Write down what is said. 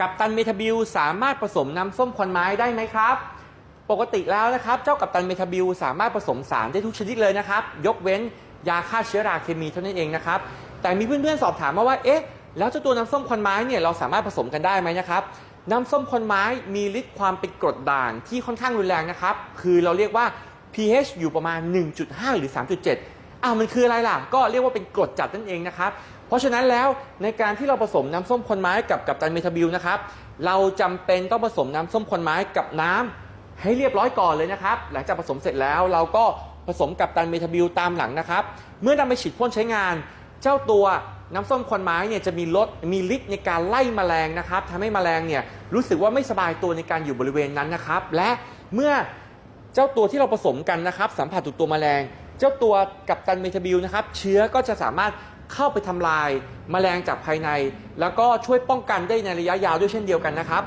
กับตันเมทาบิลสามารถผสมน้ำส้มควันไม้ได้ไหมครับ ปกติแล้วนะครับเจ้ากับตันเมทาบิลสามารถผสมสารได้ทุกชนิดเลยนะครับ ยกเว้นยาฆ่าเชื้อราเคมีเท่านั้นเองนะครับ แต่มีเพื่อนๆสอบถามมาว่าเอ๊ะแล้วเจ้าตัวน้ำส้มควันไม้เนี่ยเราสามารถผสมกันได้ไหมนะครับน้ำส้มควันไม้มีฤทธิ์ความเป็นกรดด่างที่ค่อนข้างรุนแรงนะครับ คือเราเรียกว่า pH อยู่ประมาณ 1.5 หรือ 3.7อ้าวมันคืออะไรล่ะ ก็เรียกว่าเป็นกรดจัดนั่นเองนะครับ เพราะฉะนั้นแล้วในการที่เราผสมน้ำส้มควนไม้กับกับตันเมทาบิลนะครับ เราจำเป็นต้องผสมน้ำส้มควนไม้กับน้ำให้เรียบร้อยก่อนเลยนะครับ หลังจากผสมเสร็จแล้วเราก็ผสมกับตันเมทาบิลตามหลังนะครับ เมื่อนำไปฉีดพ่นใช้งาน เจ้าตัวน้ำส้มควันไม้เนี่ยจะมีลดมีฤทธิ์ในการไล่แมลงนะครับทำให้แมลงเนี่ยรู้สึกว่าไม่สบายตัวในการอยู่บริเวณนั้นนะครับ และเมื่อเจ้าตัวที่เราผสมกันนะครับ สัมผัสถูกตัวแมลง เจ้าตัวกับตันเมทาบิลนะครับ เชื้อก็จะสามารถ เข้าไปทำลายแมลงจากภายใน แล้วก็ช่วยป้องกันได้ในระยะยาวด้วยเช่นเดียวกันนะครับ